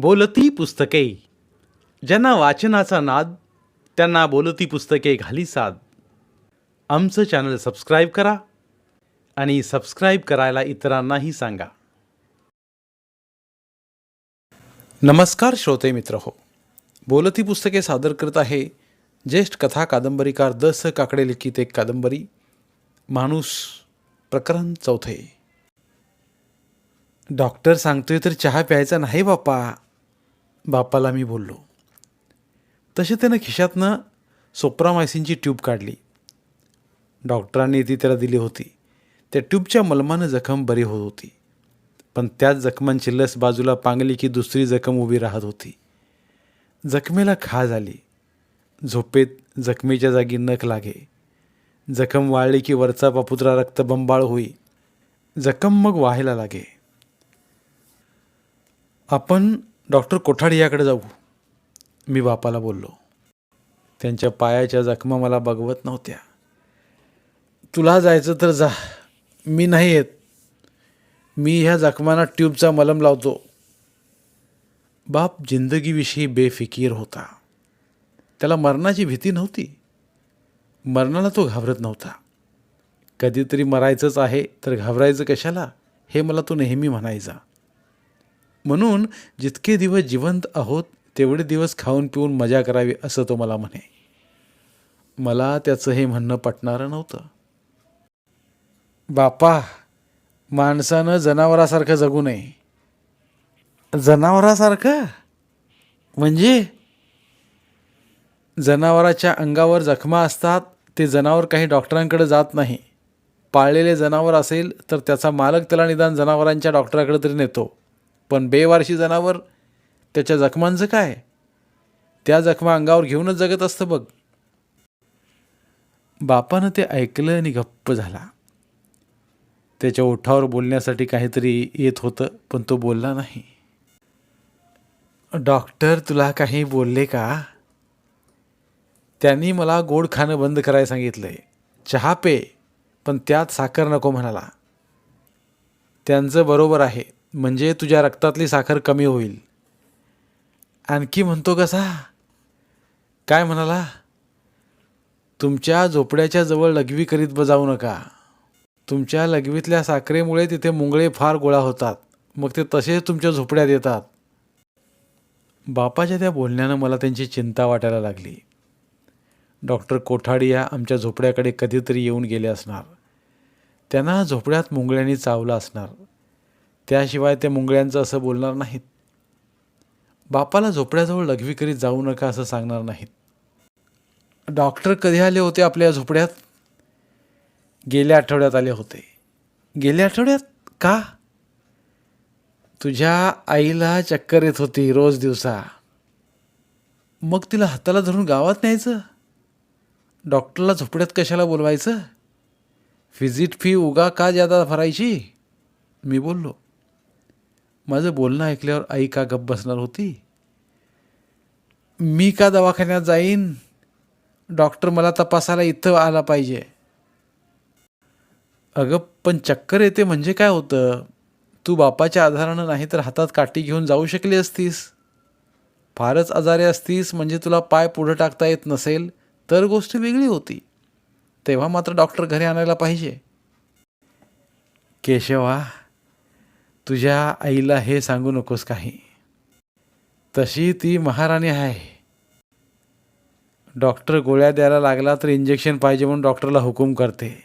बोलती पुस्तके. ज्यांना वाचनाचा नाद त्यांना बोलती पुस्तके घाली साद. आमचं चॅनल सबस्क्राईब करा आणि सबस्क्राईब करायला इतरांनाही सांगा. नमस्कार श्रोते मित्र हो. बोलती पुस्तके सादर करत आहे ज्येष्ठ कथा कादंबरीकार द स काकडे लिखित एक कादंबरी माणूस प्रकरण चौथे. डॉक्टर सांगतोय तर चहा प्यायचा नाही बाप्पा. बापाला मी बोललो. तसे त्यानं खिशातनं सोप्रामायसिनची ट्यूब काढली. डॉक्टरांनी ती त्याला दिली होती. त्या ट्यूबच्या मलमानं जखम बरी होत होती. पण त्याच जखमांची लस बाजूला पांगली की दुसरी जखम उभी राहत होती. जखमेला खा झाली. झोपेत जखमेच्या जागी नख लागे. जखम वाळली की वरचा पापुत्रा रक्तबंबाळ होई. जखम मग व्हायला लागे. आपण डॉक्टर कोठाडी याकडे जाऊ. मी बापाला बोललो. त्यांच्या पायाच्या जखमा मला बघवत नव्हत्या. तुला जायचं तर जा. मी नाही येत. मी ह्या जखमांना ट्यूबचा मलम लावतो. बाप जिंदगीविषयी बेफिकीर होता. त्याला मरणाची भीती नव्हती. मरणाला तो घाबरत नव्हता. कधीतरी मरायचंच आहे तर घाबरायचं कशाला? हे मला तो नेहमी म्हणायचा. म्हणून जितके दिवस जिवंत आहोत तेवढे दिवस खाऊन पिऊन मजा करावी असं तो मला म्हणे. मला त्याचं हे म्हणणं पटणारं नव्हतं. बापा माणसानं जनावरासारखं जगू नये. जनावरासारखं? म्हणजे? जनावराच्या अंगावर जखमा असतात ते जनावर काही डॉक्टरांकडे जात नाही. पाळलेले जनावर असेल तर त्याचा मालक त्याला निदान जनावरांच्या डॉक्टराकडे तरी नेतो. पण बेवारशी जनावर त्याच्या जखमांचं काय? त्या जखमा अंगावर घेऊनच जगत असतं बघ. बापानं ते ऐकलं आणि गप्प झाला. त्याच्या ओठावर बोलण्यासाठी काहीतरी येत होतं पण तो बोलला नाही. डॉक्टर तुला काही बोलले का? त्यांनी मला गोड खाणं बंद करायला सांगितलंय. चहा पे पण त्यात साखर नको म्हणाला. त्यांचं बरोबर आहे. म्हणजे तुझ्या रक्तातली साखर कमी होईल. आणखी म्हणतो कसा? काय म्हणाला? तुमच्या झोपड्याच्या जवळ लघवी करीत बजावू नका. तुमच्या लघवीतल्या साखरेमुळे तिथे मुंगळे फार गोळा होतात. मग ते तसेच तुमच्या झोपड्यात येतात. बापाच्या त्या बोलण्यानं मला त्यांची चिंता वाटायला लागली. डॉक्टर कोठाडी या आमच्या झोपड्याकडे कधीतरी येऊन गेले असणार. त्यांना झोपड्यात मुंगळ्यांनी चावलं असणार. त्याशिवाय ते मुंगळ्यांचं असं बोलणार नाहीत. बापाला झोपड्याजवळ लघवी करीत जाऊ नका असं सांगणार नाहीत. डॉक्टर कधी आले होते आपल्या झोपड्यात? गेल्या आठवड्यात आले होते. गेल्या आठवड्यात? का? तुझ्या आईला चक्कर येत होती रोज दिवसा. मग तिला हाताला धरून गावात न्यायचं? डॉक्टरला झोपड्यात कशाला बोलवायचं? व्हिजिट फी उगा का जादा भरायची? मी बोललो. माझं बोलणं ऐकल्यावर आई का गप्प बसणार होती? मी का दवाखान्यात जाईन? डॉक्टर मला तपासायला इथं आला पाहिजे. अगं पण चक्कर येते म्हणजे काय होतं? तू बापाच्या आधारानं नाही तर हातात काठी घेऊन जाऊ शकली असतीस. फारच आजारी असतीस म्हणजे तुला पाय पुढं टाकता येत नसेल तर गोष्ट वेगळी होती. तेव्हा मात्र डॉक्टर घरी आणायला पाहिजे. केशवा तुझ्या आईला हे सांगू नकोस काही. तशी ती महाराणी आहे. डॉक्टर गोळ्या द्यायला लागला तर इंजेक्शन पाहिजे म्हणून डॉक्टरला हुकूम करते.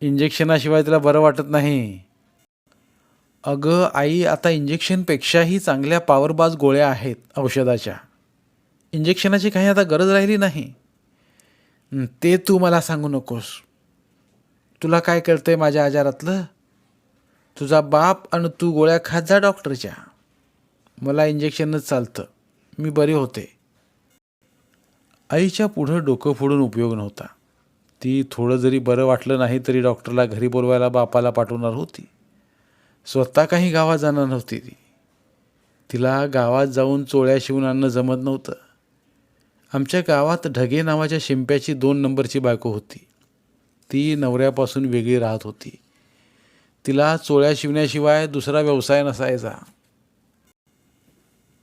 इंजेक्शनाशिवाय तिला बरं वाटत नाही. अगं आई आता इंजेक्शनपेक्षाही चांगल्या पॉवरबाज गोळ्या आहेत औषधाच्या. इंजेक्शनाची काही आता गरज राहिली नाही. ते तू मला सांगू नकोस. तुला काय कळतंय माझ्या आजारातलं? तुझा बाप आणि तू गोळ्या खात जा डॉक्टरच्या. मला इंजेक्शनच चालतं. मी बरी होते. आईच्या पुढं डोकं फोडून उपयोग नव्हता. ती थोडं जरी बरं वाटलं नाही तरी डॉक्टरला घरी बोलवायला बापाला पाठवणार होती. स्वतः काही गावात जाणार नव्हती ती. तिला गावात जाऊन चोळ्या शिवून आणणं जमत नव्हतं. आमच्या गावात ढगे नावाच्या शिंप्याची दोन नंबरची बायको होती. ती नवऱ्यापासून वेगळी राहत होती. तिला चोळ्या शिवण्याशिवाय दुसरा व्यवसाय नसायचा.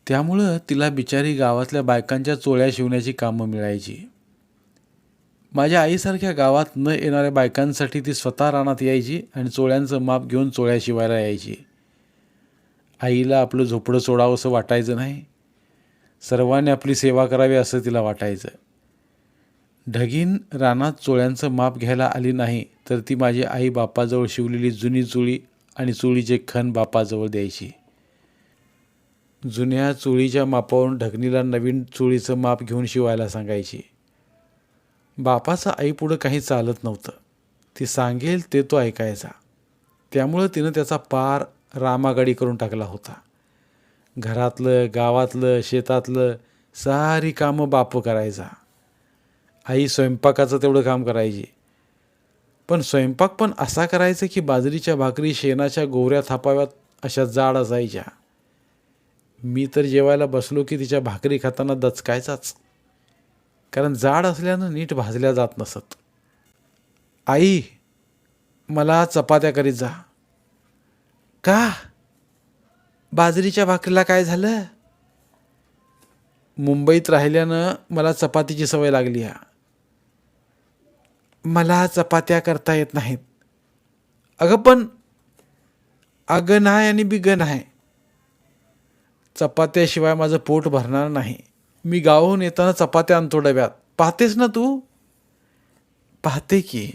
त्यामुळं तिला बिचारी गावातल्या बायकांच्या चोळ्या शिवण्याची कामं मिळायची. माझ्या आईसारख्या गावात न येणाऱ्या बायकांसाठी ती स्वतः रानात यायची आणि चोळ्यांचं माप घेऊन चोळ्या शिवायला यायची. आईला आपलं झोपडं सोडावंसं वाटायचं नाही. सर्वांनी आपली सेवा करावी असं तिला वाटायचं. ढगीन रानात चोळ्यांचं माप घ्यायला आली नाही तर ती माझी आई बापाजवळ शिवलेली जुनी चुळी आणि चुळीचे खण बापाजवळ द्यायची. जुन्या चुळीच्या मापावरून ढगणीला नवीन चुळीचं माप घेऊन शिवायला सांगायची. बापाचं आईपुढं काही चालत नव्हतं. ती सांगेल ते तो ऐकायचा. त्यामुळं तिनं त्याचा पार रामागाडी करून टाकला होता. घरातलं गावातलं शेतातलं सारी कामं बाप करायचा. आई स्वयंपाकाचं तेवढं काम करायची. पण स्वयंपाक पण असा करायचा की बाजरीच्या भाकरी शेणाच्या गोवऱ्या थापाव्यात अशा जाड असायच्या. मी तर जेवायला बसलो की तिच्या भाकरी खाताना दचकायचाच. कारण जाड असल्यानं नीट भाजल्या जात नसत. आई मला चपात्या करीत जा. का? बाजरीच्या भाकरीला काय झालं? मुंबईत राहिल्यानं मला चपातीची सवय लागली हा. मला चपात्या करता येत नाहीत. अगं पण अगं नाही आणि बिगं नाही. चपात्याशिवाय माझं पोट भरणार नाही. मी गावाहून येताना चपात्या आणतो डब्यात. पाहतेस ना तू? पाहते की.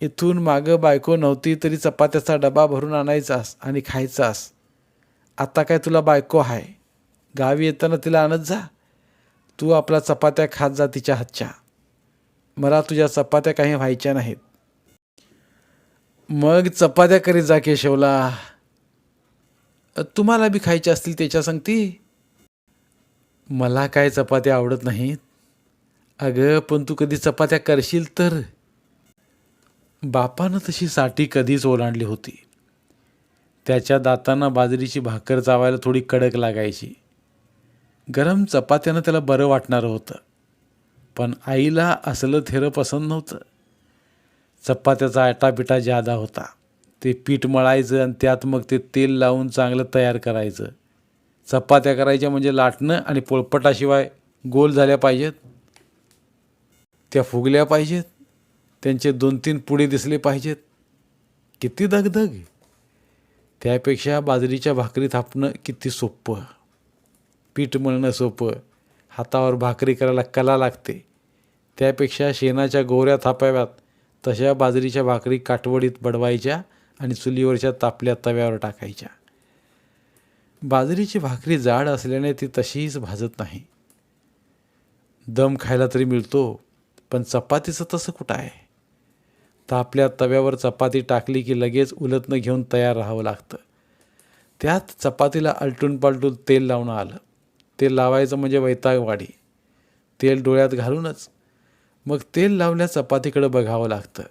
इथून मागं बायको नव्हती तरी चपात्याचा डबा भरून आणायचास आणि खायचास. आता काय तुला बायको आहे? गावी येताना तिला आणत जा. तू आपला चपात्या खात जा तिच्या हातच्या. मला तुझ्या चपात्या काही व्हायच्या नाहीत. मग चपात्या करीत जा केशवला. तुम्हाला बी खायच्या असतील त्याच्या सांगती? मला काय चपात्या आवडत नाहीत. अगं पण तू कधी चपात्या करशील तर? बापानं तशी साठी कधीच ओलांडली होती. त्याच्या दातांना बाजरीची भाकर चावायला थोडी कडक लागायची. गरम चपात्यानं त्याला बरं वाटणारं होतं. पण आईला असलं थेरं पसंत नव्हतं. चपात्याचा आटापिटा जादा होता. ते पीठ मळायचं आणि त्यात मग ते तेल लावून चांगलं तयार करायचं. चपात्या करायच्या म्हणजे लाटणं आणि पोळपटाशिवाय गोल झाल्या पाहिजेत. त्या फुगल्या पाहिजेत. त्यांचे दोन तीन पुढे दिसले पाहिजेत. किती दगदग त्यापेक्षा बाजरीच्या भाकरी थापणं किती सोपं. पीठ मळणं सोपं. हातावर भाकरी करायला कला लागते. त्यापेक्षा शेणाच्या गोऱ्या थापाव्यात तशा बाजरीच्या भाकरी काटवडीत बडवायच्या आणि चुलीवरच्या तापल्या तव्यावर टाकायच्या. बाजरीची भाकरी जाड असल्याने ती तशीच भाजत नाही. दम खायला तरी मिळतो पण चपातीचं तसं कुठं आहे? तापल्या तव्यावर चपाती टाकली की लगेच उलतनं घेऊन तयार राहावं लागतं. त्यात चपातीला आलटून पालटून तेल लावणं आलं. तेल लावायचं म्हणजे वैतागवाडी. तेल डोळ्यात घालूनच. मग तेल लावल्या चपातीकडं बघावं लागतं.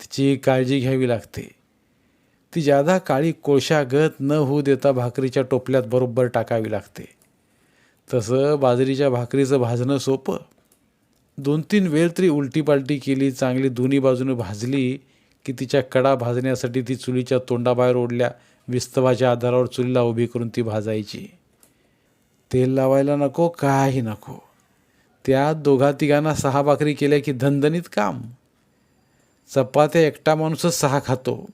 तिची काळजी घ्यावी लागते. ती जादा काळी कोळशागत न होऊ देता भाकरीच्या टोपल्यात बरोबर टाकावी लागते. तसं बाजरीच्या भाकरीचं भाजणं सोपं. दोन तीन वेळ तरी उलटीपालटी केली चांगली दोन्ही बाजूने भाजली की तिच्या कडा भाजण्यासाठी ती चुलीच्या तोंडाबाहेर ओढल्या विस्तवाच्या आधारावर चुलीला उभी करून ती भाजायची. तेल लावायला नको काही नको. त्या दोघा तिघांना सहा भाकरी केल्या की धनधनीत काम. चपात्या एकटा माणूसच सहा खातो.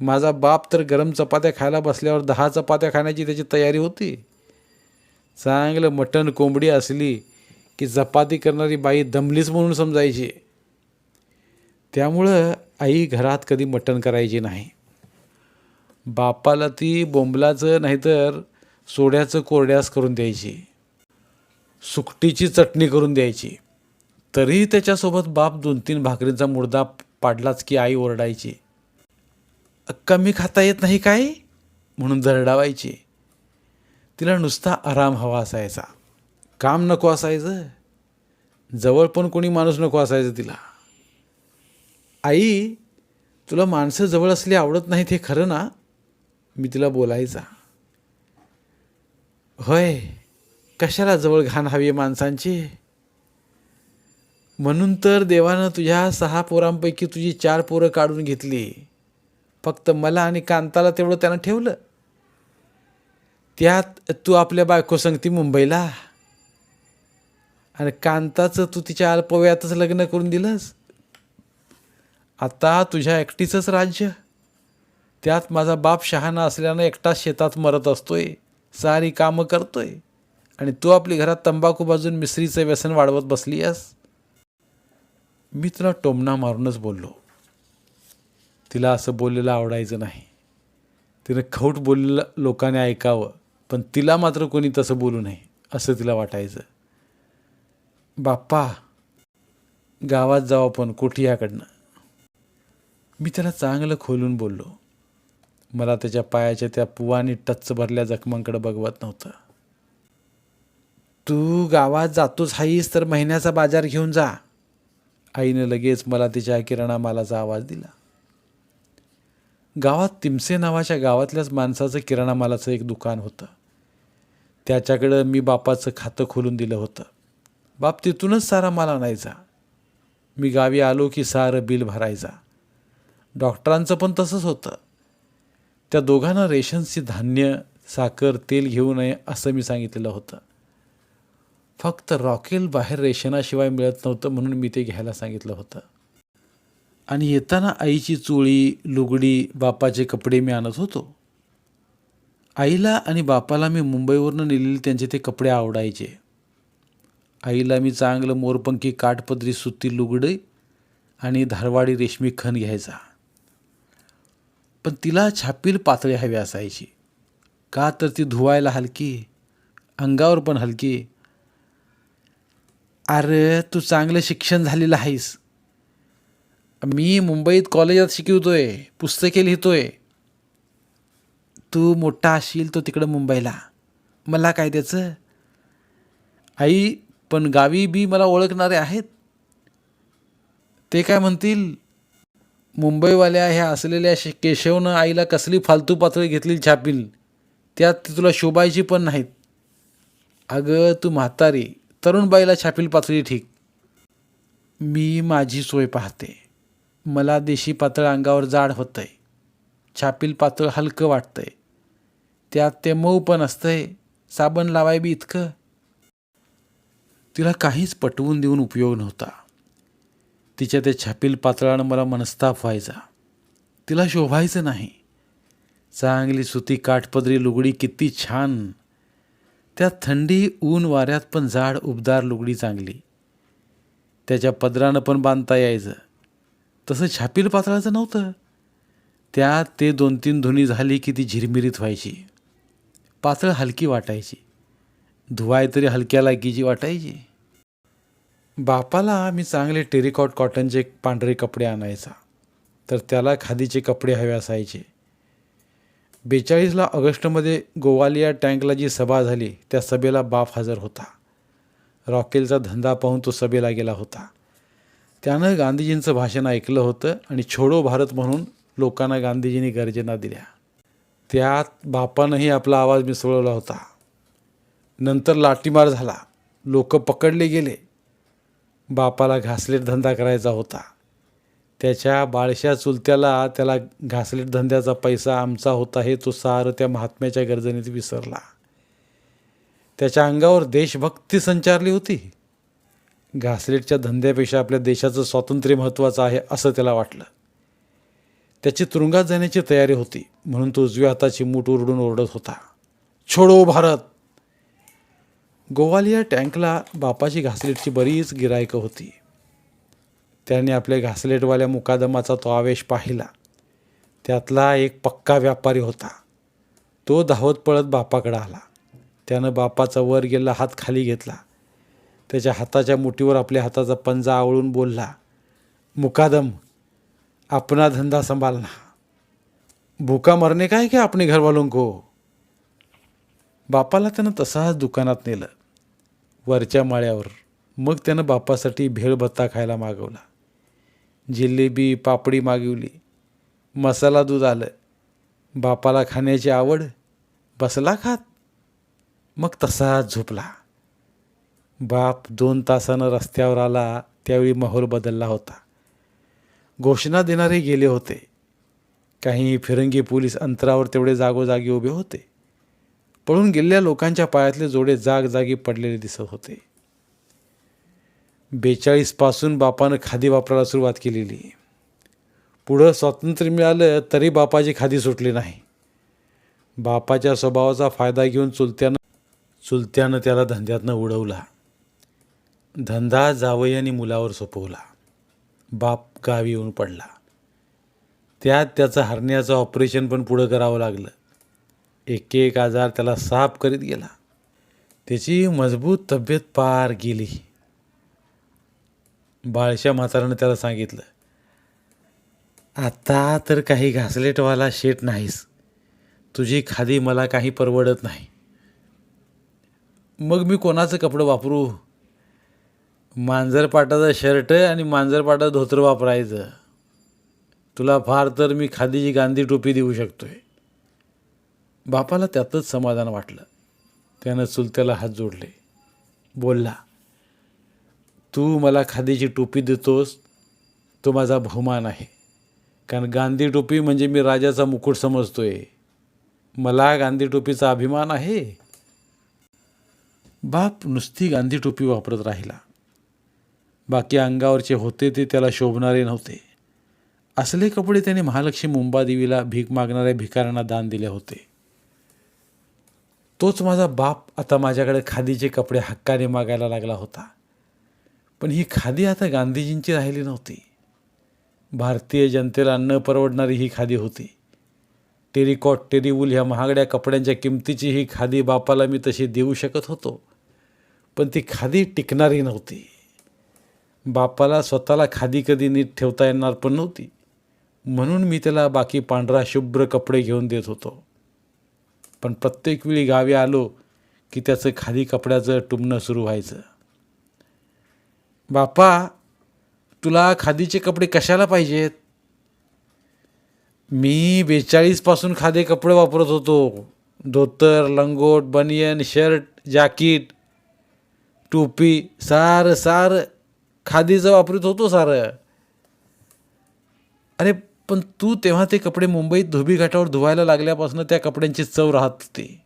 माझा बाप तर गरम चपात्या खायला बसल्यावर दहा चपात्या खाण्याची त्याची तयारी होती. चांगलं मटण कोंबडी असली की चपाती करणारी बाई दमलीच म्हणून समजायची. त्यामुळं आई घरात कधी मटण करायची नाही. बापाला ती बोंबलाचं नाहीतर सोड्याचं कोरड्यास करून द्यायची सुकटीची चटणी करून द्यायची. तरीही त्याच्यासोबत बाप दोन तीन भाकरींचा मुर्दा पाडलाच की आई ओरडायची कमी खाता येत नाही काय? म्हणून दरडावायची. तिला नुसता आराम हवा असायचा. काम नको असायचं. जवळ पण कोणी माणूस नको असायचं तिला. आई तुला माणसं जवळ असली आवडत नाहीत हे खरं ना? मी तिला बोलायचा. होय कशाला जवळ घाण हवी आहे माणसांची? म्हणून तर देवानं तुझ्या सहा पोरांपैकी तुझी चार पोरं काढून घेतली. फक्त मला आणि कांताला तेवढं त्यानं ठेवलं. त्यात तू आपल्या बायको सांगती मुंबईला. आणि कांताचं तू तिच्या अल्पवयातच लग्न करून दिलंस. आता तुझ्या एकटीचंच राज्य. त्यात माझा बाप शहाणा असल्यानं एकटाच शेतात मरत असतोय. सारी कामं करतोय. आणि तू आपली घरात तंबाखू बाजून मिसरीचं व्यसन वाढवत बसली आहेस मी तुला टोमणा मारूनच बोललो. तिला असं बोललेलं आवडायचं नाही. तिनं खौट बोललेलं लोकांनी ऐकावं पण तिला मात्र कोणी तसं बोलू नये असं तिला वाटायचं. बाप्पा गावात जाऊ आपण कोठियाकडनं मी त्याला चांगलं खोलून बोललो. मला त्याच्या पायाच्या त्या पुवानी टच्च भरल्या जखमांकडे बघवत नव्हतं. तू गावात जातोच हाईस तर महिन्याचा बाजार घेऊन जा. आईनं लगेच मला तिच्या किराणा मालाचा आवाज दिला. गावात तिमसे नावाच्या गावातल्याच माणसाचं किराणा मालाचं एक दुकान होतं. त्याच्याकडं मी बापाचं खातं खोलून दिलं होतं. बाप तिथूनच सारा माल आणायचा. मी गावी आलो की सारं बिल भरायचा. डॉक्टरांचं पण तसंच होतं. त्या दोघांना रेशनची धान्य साखर तेल घेऊ नये असं मी सांगितलेलं होतं. फक्त रॉकेल बाहेर रेशनाशिवाय मिळत नव्हतं म्हणून मी ते घ्यायला सांगितलं होतं. आणि येताना आईची चोळी लुगडी बापाचे कपडे मी आणत होतो. आईला आणि बापाला मी मुंबईवरनं नेलेले त्यांचे ते कपडे आवडायचे. आईला मी चांगलं मोरपंखी काठपदरी सुती लुगडी आणि धारवाडी रेशमी खण घ्यायचा. पण तिला छापील पातळी हवी असायची. का तर ती धुवायला हलकी अंगावर पण हलकी. अरे तू चांगलं शिक्षण झालेलं आहेस. मी मुंबईत कॉलेजात शिकवतोय पुस्तके लिहितोय. तू मोठा असशील तो तिकडं मुंबईला. मला काय त्याचं आई पण गावी बी मला ओळखणारे आहेत. ते काय म्हणतील? मुंबईवाल्या ह्या असलेल्या शे केशवनं आईला कसली फालतू पातळी घेतली छापील? त्यात ती तुला शोभायची पण नाहीत. अगं तू म्हातारी. तरुणबाईला छापील पातळी ठीक. मी माझी सोय पाहते. मला देशी पातळ अंगावर जाड होतंय. छापील पातळ हलकं वाटतंय. त्यात ते मऊ पण असतंय. साबण लावाय बी इतकं. तिला काहीच पटवून देऊन उपयोग नव्हता. तिच्या त्या छापील पातळानं मला मनस्ताप व्हायचा. तिला शोभायचं नाही. चांगली सुती काठपदरी लुगडी किती छान. त्या थंडी ऊन वाऱ्यात पण जाड उबदार लुगडी चांगली. त्याच्या पदरानं पण बांधता यायचं. तसं छापील पातळाचं नव्हतं. त्यात ते दोन तीन धुनी झाली की ती झिरमिरीत व्हायची. पातळ हलकी वाटायची. धुवाय तरी हलक्या लायकीची वाटायची. बापाला मी चांगले टेरिकॉट कॉटनचे पांढरे कपडे आणायचा. तर त्याला खादीचे कपडे हवे असायचे. बेचाळीसला ऑगस्टमध्ये गोवालिया टँकला जी सभा झाली त्या सभेला बाप हजर होता. रॉकेलचा धंदा पाहून तो सभेला गेला होता. त्यानं गांधीजींचं भाषण ऐकलं होतं आणि छोडो भारत म्हणून लोकांना गांधीजींनी गर्जना दिल्या. त्यात बापानंही आपला आवाज मिसळवला होता. नंतर लाठीमार झाला. लोक पकडले गेले. बापाला घासलेट धंदा करायचा होता. त्याच्या बाळशा चुलत्याला त्याला घासलेट धंद्याचा पैसा आमचा होता हे तो सारं त्या महात्म्याच्या गर्जनेत विसरला. त्याच्या अंगावर देशभक्ती संचारली होती. घासलेटच्या धंद्यापेक्षा आपल्या देशाचं स्वातंत्र्य महत्त्वाचं आहे असं त्याला वाटलं. त्याची तुरुंगात जाण्याची तयारी होती म्हणून तो उजव्या हाताची मूठ उरडून ओरडत होता. छोडो भारत! गोवालिया टँकला बापाची घासलेटची बरीच गिरायकं होती. त्याने आपल्या घासलेटवाल्या मुकादमाचा तो आवेश पाहिला. त्यातला एक पक्का व्यापारी होता. तो धावत पळत बापाकडं आला. त्यानं बापाचा वर गेला हात खाली घेतला. त्याच्या हाताच्या मुठीवर आपल्या हाताचा पंजा आवळून बोलला मुकादम आपला धंदा संभालना भूका मरणे काय की आपणे घरवालों को? बापाला त्यानं तसाच दुकानात नेलं. वरच्या माळ्यावर. मग त्यानं बापासाठी भेळभत्ता खायला मागवला. जिलेबी पापडी मागवली. मसाला दूध आलं. बापाला खाण्याची आवड? बसला खात? मग तसाच झोपला. बाप दोन तासानं रस्त्यावर आला त्यावेळी माहोल बदलला होता. घोषणा देणारे गेले होते. काही फिरंगी पोलीस अंतरावर तेवढे जागोजागी उभे होते. पळून गेलेल्या लोकांच्या पायातले जोडे जागजागी पडलेले दिसत होते. बेचाळीसपासून बापानं खादी वापरायला सुरुवात केलेली. पुढं स्वातंत्र्य मिळालं तरी बापाची खादी सुटली नाही. बापाच्या स्वभावाचा फायदा घेऊन चुलत्यानं चुलत्यानं त्याला धंद्यातनं उडवला. धंदा जावई आणि मुलावर सोपवला. बाप गावी येऊन पडला. त्यात त्याचं हरण्याचं ऑपरेशन पण पुढं करावं लागलं. एक एक आजार त्याला साफ करीत गेला. त्याची मजबूत तब्येत पार गेली. बाळशा म्हातारानं त्याला सांगितलं आता तर काही घासलेटवाला शेट नाहीस. तुझी खादी मला काही परवडत नाही. मग मी कोणाचं कपडं वापरू? मांजरपाटाचा शर्ट आणि मांजरपाटाचं धोतर वापरायचं. तुला फार तर मी खादीची गांधी टोपी देऊ शकतोय. बापाला त्यातच समाधान वाटलं. त्यानं चुलत्याला हात जोडले. बोलला तू मला खादीची टोपी देतोस तो माझा बहुमान आहे. कारण गांधी टोपी म्हणजे मी राजाचा मुकुट समजतो आहे मला गांधी टोपीचा अभिमान आहे. बाप नुसती गांधी टोपी वापरत राहिला. बाकी अंगावरचे होते ते त्याला शोभणारे नव्हते. असले कपडे त्याने महालक्ष्मी मुंबादेवीला भीक मागणाऱ्या भिकाऱ्यांना दान दिले होते. तोच माझा बाप आता माझ्याकडे खादीचे कपडे हक्काने मागायला लागला होता. पण ही खादी आता गांधीजींची राहिली नव्हती. भारतीय जनतेला न परवडणारी ही खादी होती. टेरिकॉट टेरिवूल ह्या महागड्या कपड्यांच्या किमतीची ही खादी बापाला मी तशी देऊ शकत होतो. पण ती खादी टिकणारी नव्हती. बापाला स्वतःला खादी कधी नीट ठेवता येणार पण नव्हती. म्हणून मी त्याला बाकी पांढरा शुभ्र कपडे घेऊन देत होतो. पण प्रत्येक वेळी गावी आलो की त्याचं खादी कपड्याचं टुमणं सुरू व्हायचं. बापा तुला खादीचे कपडे कशाला पाहिजेत? मी बेचाळीसपासून खादे कपडे वापरत होतो. धोतर लंगोट बनियन शर्ट जॅकीट टोपी सार सार खादीचं वापरत होतो सारं. अरे पण तू तेव्हा ते कपडे मुंबईत धोबी घाटावर धुवायला लागल्यापासून त्या कपड्यांची चव राहत होती.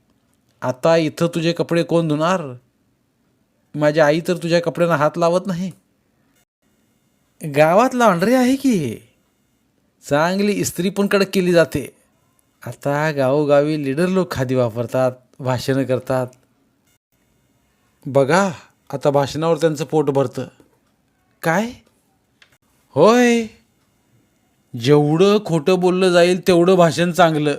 आता इथं तुझे कपडे कोण धुणार? माझी आई तर तुझ्या कपड्यांना हात लावत नाही. गावात लॉन्ड्री आहे की? चांगली इस्त्री पण कडक केली जाते. आता गावोगावी लीडर लोक खादी वापरतात भाषणं करतात. बघा आता भाषणावर त्यांचं पोट भरतं. काय? होय. जेवढं खोटं बोललं जाईल तेवढं भाषण चांगलं.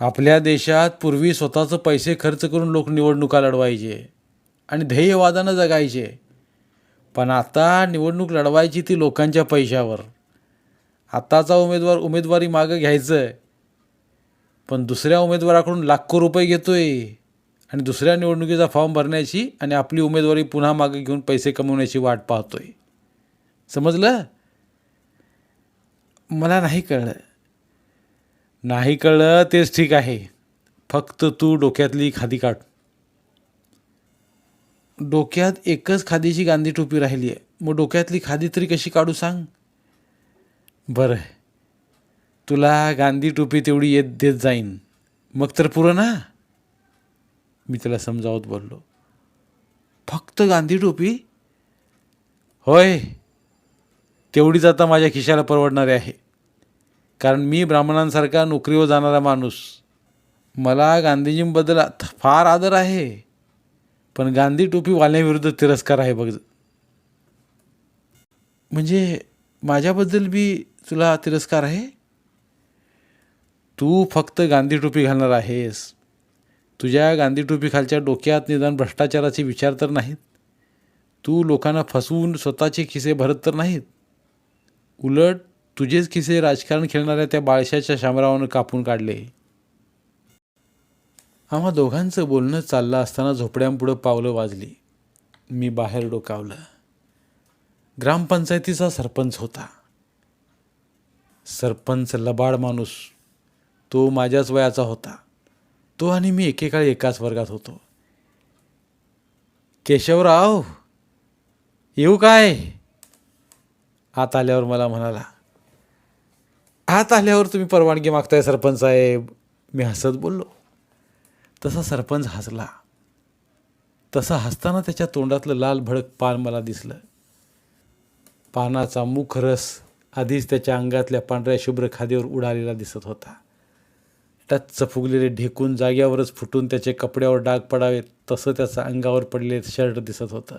आपल्या देशात पूर्वी स्वतःचं पैसे खर्च करून लोक निवडणुका लढवायचे आणि ध्येयवादानं जगायचे. पण आता निवडणूक लढवायची ती लोकांच्या पैशावर. आत्ताचा उमेदवार उमेदवारी मागं घ्यायचं पण दुसऱ्या उमेदवाराकडून लाखो रुपये घेतोय आणि दुसऱ्या निवडणुकीचा फॉर्म भरण्याची आणि आपली उमेदवारी पुन्हा मागे घेऊन पैसे कमवण्याची वाट पाहतोय. समजलं? मला नाही कळलं. नाही कळलं तेच ठीक आहे. फक्त तू डोक्यातली खादी काढ. डोक्यात एकच खादीची गांधी टोपी राहिली आहे. मग डोक्यातली खादी तरी कशी काढू सांग? बरं. तुला गांधी टोपी तेवढी येत देत जाईन. मग तर पुरं ना? मी त्याला समजावत बोललो. फक्त गांधी टोपी? होय. तेवढीच आता माझ्या खिशाला परवडणारी आहे. कारण मी ब्राह्मणांसारखा नोकरीवर जाणारा माणूस. मला गांधीजींबद्दल फार आदर आहे. पण गांधी टोपी वाल्याविरुद्ध तिरस्कार आहे बघ. म्हणजे माझ्याबद्दल बी तुला तिरस्कार आहे? तू फक्त गांधी टोपी घालणार आहेस. तुझ्या गांधी टोपीखालच्या डोक्यात निदान भ्रष्टाचाराचे विचार तर नाहीत. तू लोकांना फसवून स्वतःचे खिसे भरत तर नाहीत. उलट तुझेच खिसे राजकारण खेळणाऱ्या त्या बाळशाच्या शामरावानं कापून काढले. आम्हा दोघांचं बोलणं चाललं असताना झोपड्यांपुढं पावलं वाजली. मी बाहेर डोकावलं. ग्रामपंचायतीचा सरपंच होता. सरपंच लबाड माणूस. तो माझ्याच वयाचा होता. तो आणि मी एकेकाळी एकाच वर्गात होतो. केशवराव येऊ काय? आत आल्यावर मला म्हणाला आत आल्यावर तुम्ही परवानगी मागताय सरपंच साहेब. मी हसत बोललो. तसा सरपंच हसला. तसा हसताना त्याच्या तोंडातलं लाल भडक पान मला दिसलं. पानाचा मुख रस आधीच त्याच्या अंगातल्या पांढऱ्या शुभ्र खादीवर उडालेला दिसत होता. टच्च फुगलेले ढेकून जाग्यावरच फुटून त्याचे कपड्यावर डाग पडावेत तसं त्याचं अंगावर पडलेले शर्ट दिसत होतं.